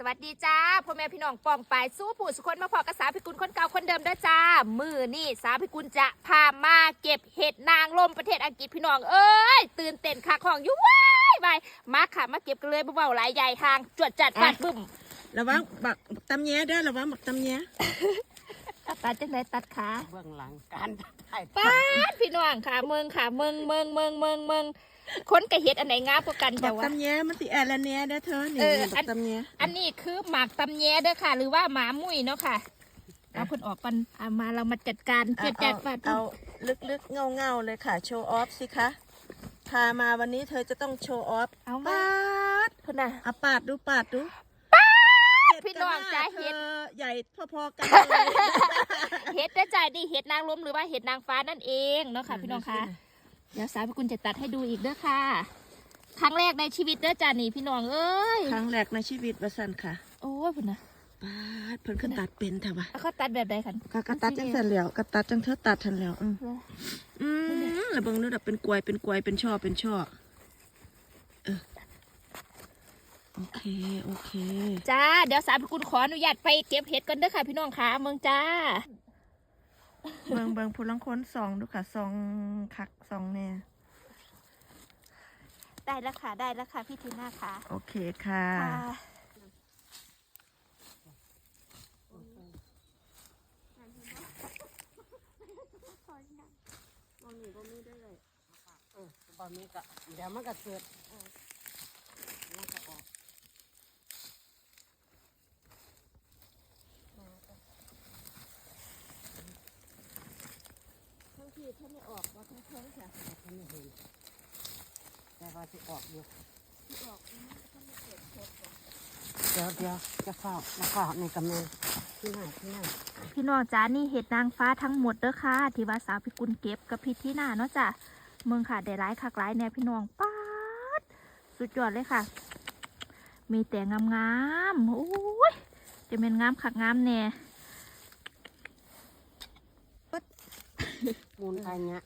สวัสดีจ้าพ่อแม่พี่น้องปองปายสู้ผู้สุคนมาพอกระสาพิกุลคนเก่าคนเดิมเด้อจ้า มือนี่สาพิกุลจะพามาเก็บเห็ดนางลมประเทศอังกฤษพี่น้องเอ้ยตื่นเต้นคักของอยู่ว้ายไปมาค่ะมาเก็บกันเลยเบาๆหลายใหญ่ทาง จวดจัดฟาดบึ้มระวังบักตำแยเด้อระวังบักตำแยตัดจังไดตัดขาเบื้องหลังการถ่ายป้าดพี่น้องค่ะเมืองค่ะเมืองเมืองเมืองเมืองเมือง คนกับเห็ดอันไหนงามกว่ากันบัจ้ะกวะตำแยมันสิแอละแหนเด้อเธอนี่เออนี่อับัน กตำแยอันนี้คือหมากตำแยเด้อค่ะ หรือว่าหมามุ้ยเนาะค่ะเอาเพิ่นออกปันเอามาเรามาจัดการเอาจัดจัดฟาดบึ้เอามลึกๆเงาๆเลยค่ะ โชว์ออฟสิคะ พามาวันนี้เธอจะต้องโชว์ออฟเอามา ปาดเพิ่นน่ะ เอาปาดดูปาดดูพี่น้องจ้าเธเห็ดอใหญ่พอๆกันเลยเห็ดได้จ่ายดีเห็ดนางรมหรือว่าเห็ดนางฟ้านั่นเองเนาะค่ะพี่น้องคะ เดี๋ยวสาวพี่กุลจะตัดให้ดูอีกเด้อค่ะ ครั้งแรกในชีวิตเด้อจ้านี่พี่น้องเอ้ย ครั้งแรกในชีวิตว่าซั่นค่ะ โอ้ยพุ่นนะปาดเพิ่นขึ้นตัดเป็นค่ะวะเอาเขาตัดแบบใดคันก็กระตัดจังซั่นแล้วกระตัดจังเธอตัดทันแล้ว อืมเหรออืมแล้วเบิ่งนู่นน่ะเป็นกลวยเป็นกลวยเป็นช่อเป็นช่อเออโอเคโอเค จ้า เดี๋ยวสาวพี่กุลขออนุญาตไปเก็บเห็ดก่อนเด้อค่ะพี่น้องค่ะเมืองจ้า เบิงเบิงผู้ลังคนสองดูค่ะสองคักสองแน่ได้แล้วค่ะ ได้แล้วค่ะ พี่ทีน่าค่ะ โอเคค่ะค่ะเออตอนนี้ก็เดี๋ยวมันก็เกิดเออมันก็ออก ทั้งที่ถ้าไม่ออกว่าทั้งเทิงค่ะมันไม่เห็นแต่ว่าจะออกอยู่ที่ออกมันถ้าไม่เกิดโคตรเดี๋ยวเดี๋ยวจะเข้ามาเข้าในกำเนิดที่หนที่หนพี่น้องจ้านี่เห็ดนางฟ้าทั้งหมดเด้อค่ะ ที่ว่าสาวพิกุลเก็บกับพี่ที่หน้าเนาะจ้ะเมืองค่ะได้ร้ายคักร้ายแน่พี่น้องป๊าดสุดยอดเลยค่ะ มีแต่งามๆโอ้ยจะเป็นงามคักงามแน่ มูลอันเนี้ย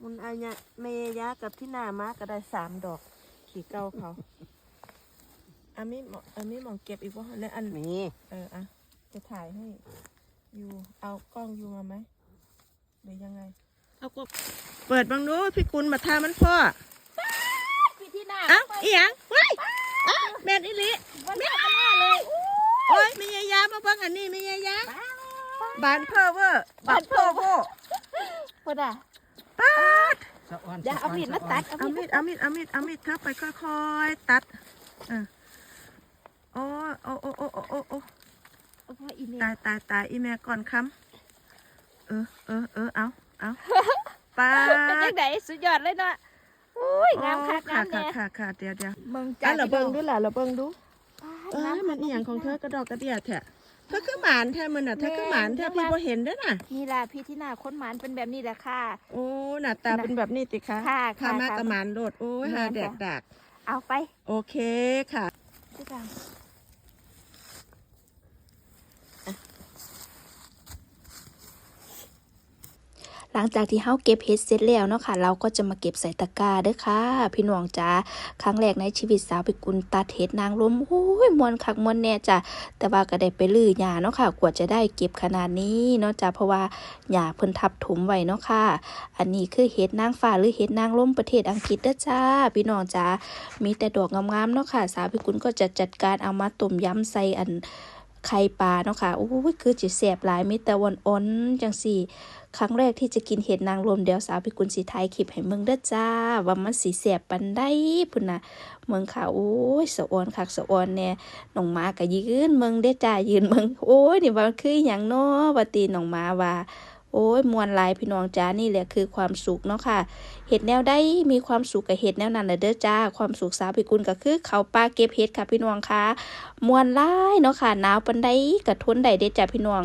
มุนอายะเมยะกับที่หน้ามาก็ได้สามดอกขี่เก้าเขาอามิหมออามิหมองเก็บอีกว่าแล้วอันมีเอออะจะถ่ายให้ยูเอากล้องยูมาไหมหรือยังไงเอาก็เปิดบังดูพี่กุลมาทามันพ่อพี่ที่หน้าเอ้าอีหยังว้ายอ้าวแม่นอิลิวันนี้ก็น่าเลยโอ้ยไม่ยายามาเบังอันนี้ไม่ยายาบานเพอเวอร์บานเพอเวอร์ พูดอะป๊าดสะออนเดี๋ยวเอามีดมาตัดเอามีดเอามีดเอามีดเอามีดเข้าไปค่อยๆตัดเออโอ้โอ้โอ้โอ้โอ้โอ้โอ้โอ้ยอีเมลตายตายตายอีแม่ก่อนคำเออเออเออเอาเอาป้าเป็นยังไงสุดยอดเลยเนาะอุ้ยงามคักค่ะงามค่ะแน่ค่ะค่ะเดี๋ยวเดี๋ยวเมืองอะจ้าเราเบิ่งดูล่ะเราเบิ่งดู เอเอ้ยมันอีหยังของเธอกระดอกกระเดียแท้ เธอคือหมานแท้มันน่ะเธอคือหมานแท้พี่บ่เห็นเด้อน่ะ นี่ล่ะพี่ที่หน้าคนหมานเป็นแบบนี้แหละค่ะ โอ้หน้าตาเป็นแบบนี้ติคะค่ะพามาค่ะกระหมานโลดโอ้ยแม่หานแดกค่ะดักเอาไป โอเคค่ะ พี่จัง หลังจากที่เฮาเก็บเห็ดเสร็จแล้วเนาะค่ะ เราก็จะมาเก็บใส่ตะกร้าเด้อค่ะ พี่น้องจ้าครั้งแรกในชีวิตสาวพิกุลตัดเห็ดนางรมโอ้ยมวนคักมวนแน่จ้ะแต่ว่าก็ได้ไปลื้อหญ้าเนาะค่ะ กว่าจะได้เก็บขนาดนี้เนาะจ้ะเพราะว่าหญ้าเพิ่นทับถมไว้เนาะค่ะ อันนี้คือเห็ดนางฟ้าหรือเห็ดนางรมประเทศอังกฤษเด้อจ้า พี่น้องจ้ามีแต่ดอกงามๆเนาะค่ะ สาวพิกุลก็จะจัดการเอามาต้มยำใส่อันไข่ปลาเนาะค่ะ โอ้ย คือจิแสบหลายมีแต่วันอ่อนๆจังสี่ ครั้งแรกที่จะกินเห็ดนางรมเดี๋ยวสาวพิกุลสีไทยคลิปให้เมืองเด้อจ้า ว่ามันสีเสียบปันได้พุ่นนะเมืองค่ะโอ้ยสะออนคักสะออนเนี่ยน้องหมาก็ยืนเมืองเด้อจ้ายืนเมืองโอ้ยนี่ว่ามันคืออย่างน้อว่าตีน้องหมาว่า โอ้ยมวนลายพี่น้องจ้านี่แหละคือความสุขเนาะค่ะเห็ดแนวได้มีความสุขกับเห็ดแนวนั้นแหละเด้อจ้า ความสุขสาวพิกุลก็คือเขาปลาเก็บเห็ดค่ะพี่น้องค่ะมวนลายเนาะค่ะหนาวปันใดกะทนได้เด้จ้าพี่น้อง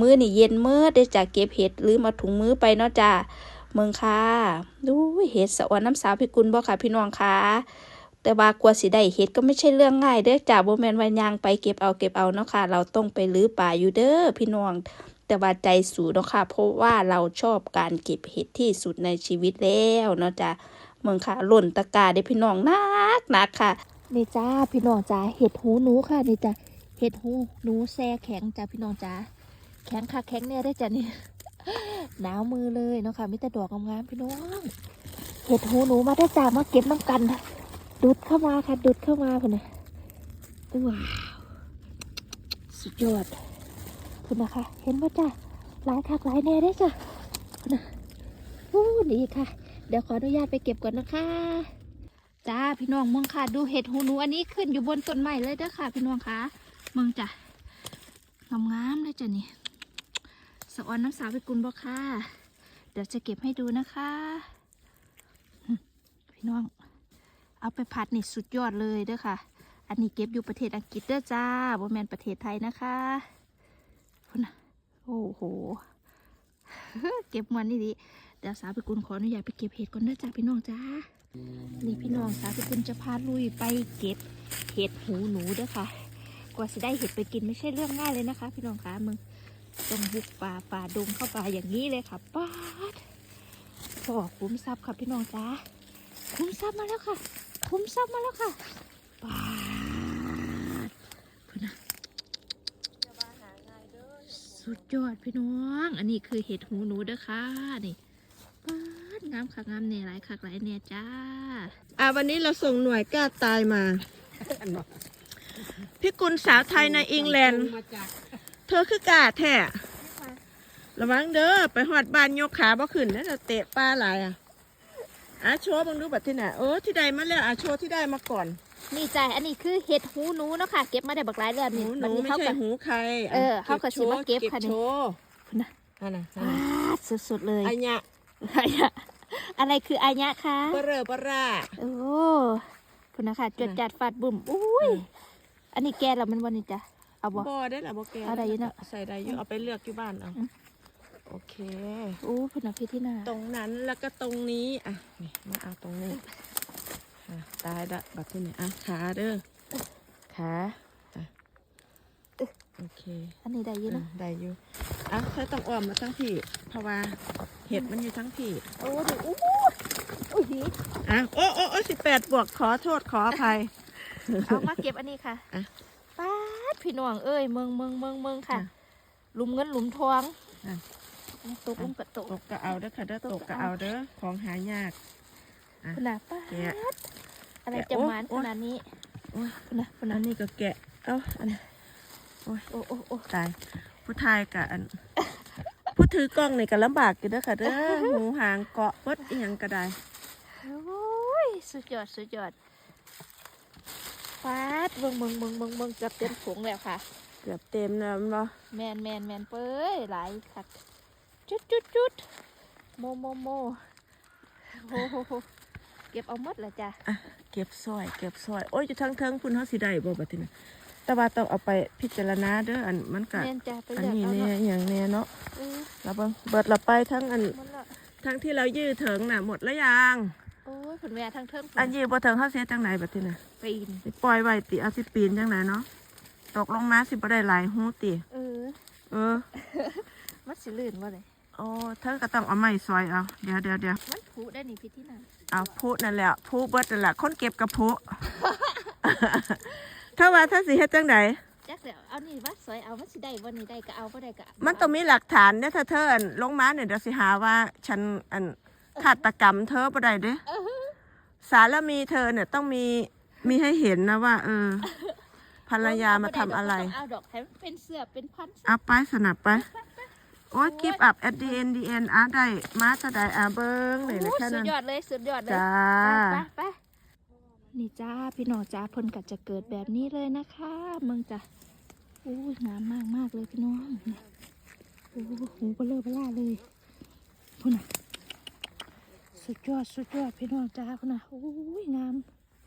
มือนี่เย็นเมื่อได้จาเก็บเห็ดหรือมาถุงมือไปเนาะจ้าเมืองค่ะดูเห็ดสะออนน้ำสาวพิกุลบ่ค่ะพี่น้องค่ะแต่ว่ากว่าสิได้เห็ดก็ไม่ใช่เรื่องง่ายเด้อจ้าบ่แม่นว่ายางไปเก็บเอาเก็บเอาเนาะค่ะ เราต้องไปรื้อป่าอยู่เด้อพี่น้อง แต่ว่าใจสูเนาะค่ะ เพราะว่าเราชอบการเก็บเห็ดที่สุดในชีวิตแล้วเนาะจ้ะเมืองค่ะหล่นตะกร้าเด้พี่น้องนักนักค่ะนี่จ้าพี่น้องจ้าเห็ดหูหนูค่ะนี่จ้าเห็ดหูหนูแซ่แข็งจ้าพี่น้องจ้าแข็งค่ะแข็งเนี่ยได้จ้ะนี่หนาวมือเลยเนาะค่ะมีแต่ดอกงามๆพี่น้องเห็ดหูหนูมาได้จ้ามาเก็บน้ำกันดูดเข้ามาค่ะดูดเข้ามาพุ่นนะว้าวสุดยอด พุ่นะคะ เห็นว่าจ้าหลายคักหลายแน่ได้จ้ะนนะโอ้นี่ค่ะ เดี๋ยวขออนุญาตไปเก็บก่อนนะคะ จ้าพี่น้องมองค่ะ ดูเห็ดหูหนูอันนี้ขึ้นอยู่บนต้นไม้เลยเด้อค่ะ พี่น้องคะมองจ้ะงามๆเลยจ้ะนี่สะออนน้ำสาวไปกุลบ่ค่ะ เดี๋ยวจะเก็บให้ดูนะคะ พี่น้อง เอาไปผัดนี่สุดยอดเลยเด้อค่ะ อันนี้เก็บอยู่ประเทศอังกฤษเด้อจ้าบ่แมนประเทศไทยนะคะ พุ่นนะโอ้โหเก็บมันนี่ดิเดี๋ยวสาวไปกุลขออนุญาตไปเก็บเห็ดก่อนเด้อจ้าพี่น้องจ้านี่พี่น้องสาวพี่คุณจะพาลุยไปเก็บเห็ดหูหนูเด้อค่ะ กว่าจะได้เห็ดไปกินไม่ใช่เรื่องง่ายเลยนะคะ พี่น้องคะมึงต้องบุกป่าป่าดงเข้าป่าอย่างนี้เลยค่ะป้าดพอคุ้มทรัพย์ค่ะพี่น้องจ้าคุ้มทรัพย์มาแล้วค่ะ คุ้มทรัพย์มาแล้วค่ะป้าดพุ่นนะ สุดยอดพี่น้อง อันนี้คือเห็ดหูหนูเด้อค่ะนี่ป้าดงามคักงามเน่หลายคักหลายเน่จ้า อ่าวันนี้เราส่งหน่วยกล้าตายมา พี่กุลสาวไทยในอังกฤษมาจากเธอคือกล้าแท้ระวังเด้อไปหอดบ้านยกขาบ่ขึ้นนั่นจะเตะปลาหลายอะอาโชว์บังดูบัดที่ไหนโอ้ที่ใดมาแล้วอาโชว์ที่ได้มาก่อน นี่จ้ะอันนี้คือเห็ดหูหนูเนาะค่ะ เก็บมาได้บักหลายเดือนหนูนี่หบันูดนี้ไม่เขาใช่กับหูใครเออเขาก็สิมาเก็บค่ะนี่ โชว์พุ่นนะนั่นน่ะนั่นปาน่ะดสุดๆเลยอันเนี้ยอะไรคืออายะคะปลาเรอปลาร่า โอ้พุ่นนะคะจดจัดฟาดบุ่มอุ้ยอันนี้แกแล้วมันวันนี้จ้ะ เอาบ่ บ่ได้ละบ่แกเอาได้อยู่เนอะใส่ได้อยู่เอาไปเลือกอยู่บ้านเอาอืม โอเค โอ้พุ่นนะพี่ที่นาตรงนั้นแล้วก็ตรงนี้อะนี่มาเอาตรงนี้อะ ตายละบัดที่ไหนอะขาเด้อขาอะโอเค อันนี้ได้อยินอะนะได้อยู่อะใช้ต้องอ้อมมาทั้งพี่เพราะว่าเห็ดมันอยู่ทั้งพี่โอ้ดูอู้อุ้ยอะโอ้โอ้โอ้สิบแปดบวกขอโทษขออภัย เอามาเก็บอันนี้ค่ะอะป้าดพี่น้องเอ้ยเมืองเมืองเมืองเมืองค่ะ อะหลุมเงินหลุมทองอะ ตกลงกระตกตกก็เอาเด้อค่ะเด้อตตกกก็ก็เอาเอาเด้อของหายากพุ่นนะป้าแกะด อะไรแกะจะโอ้หมานโอ้ขนาดนี้โอ้ยพุ่นนะพุ่นอันะนนี้ก็แกะ เอ้าอันนี้โอ้โอ้โอ้ตาย ผู้ชายกับอัน ผู้ถือกล้องนี่ก็ลำบากอยู่เด้อค่ะเด้อหูหางเกาะเบิดอีหยังก็ได้โอ้ยสุดยอดสุดยอดฟาดเบิ่งเบิ่งเบิ่งเบิ่งเบิ่งเกือบเต็มถุงแล้วค่ะ เกือบเต็มแล้วแม่นบ่แมนแมนแมนเป้ยหลายคักจุดจุดจุดโมโมโมโอ้โห เก็บเอาหมดแล้วจ้ะอะเก็บซอยเก็บซอยโอ้ยอยู่ทั้งเทิงพุ่นเฮาสิได้บ่บัดนี้นะแต่ว่าต้องเอาไปพิจารณาเด้ออันมันก็แมนจ้ะไปอันเลือกนี้เอาแน่เนาะอหย่างแน่เนาะเออแล้วเบิ่งเบิดละไปทั้งอันหมดละทั้งที่เรายื้อถึงน่ะหมดแล้วยังโอ้ยผลแม่ทางเทิงอันยื้อบ่ถึงเฮาเสียจังไหนบัดนี้น่ะปีนสิปล่อยไว้ติเอาสิปีนจังไหนเนาะตกลงมาสิบ่ได้หลายหูติเออเออ มันสิลื่นว่าเลยโอ้เธอก็ต้องเอาไม้ซอยเอาเดี๋ยวเดี๋ยวเดี๋ยวมัน ผุได้นี่พี่ที่นั่นเอาพูนั่นแหละพูเบิดนั่นแหละคนเก็บกับพูถ้าว่าถ้าสิเฮ็ดจังไดจักเดี๋ยวเอานี่ว่าสวยเอามันสิได้วันนี้ได้ก็เอาบ่ได้ก็มันต้องมีหลักฐานเนี่ยถ้าเธออันลงมาเนี่ยเดี๋ยวสิหาว่าฉันอันฆาตกรรมเธอบ่ได้เด้เออสารมีเธอเนี่ยต้องมีมีให้เห็นนะว่า เออภรรยามาทำอะไรเอาดอกให้มันเป็นเสื้อเป็นพันเอาไปสนับไป โอ้ยกิฟอัพ at the end the end อะได้มาจะได้อะเบิ้งเลยนะโอ้แค่สุนั้ดน ยอดเลยสุดยอดเลยจ้าไปไปนี่จ้าพี่น้องจ้าเพิ่นก็จะเกิดแบบนี้เลยนะคะเมืองจ้ะอู้ยงามมากมากเลยพี่น้องเนี่ยโอ้หูเบลอเบล่าเลยพุ่นน่ะสุดยอดสุดยอดพี่น้องจ้าพุ่นน่ะโอ้ยงาม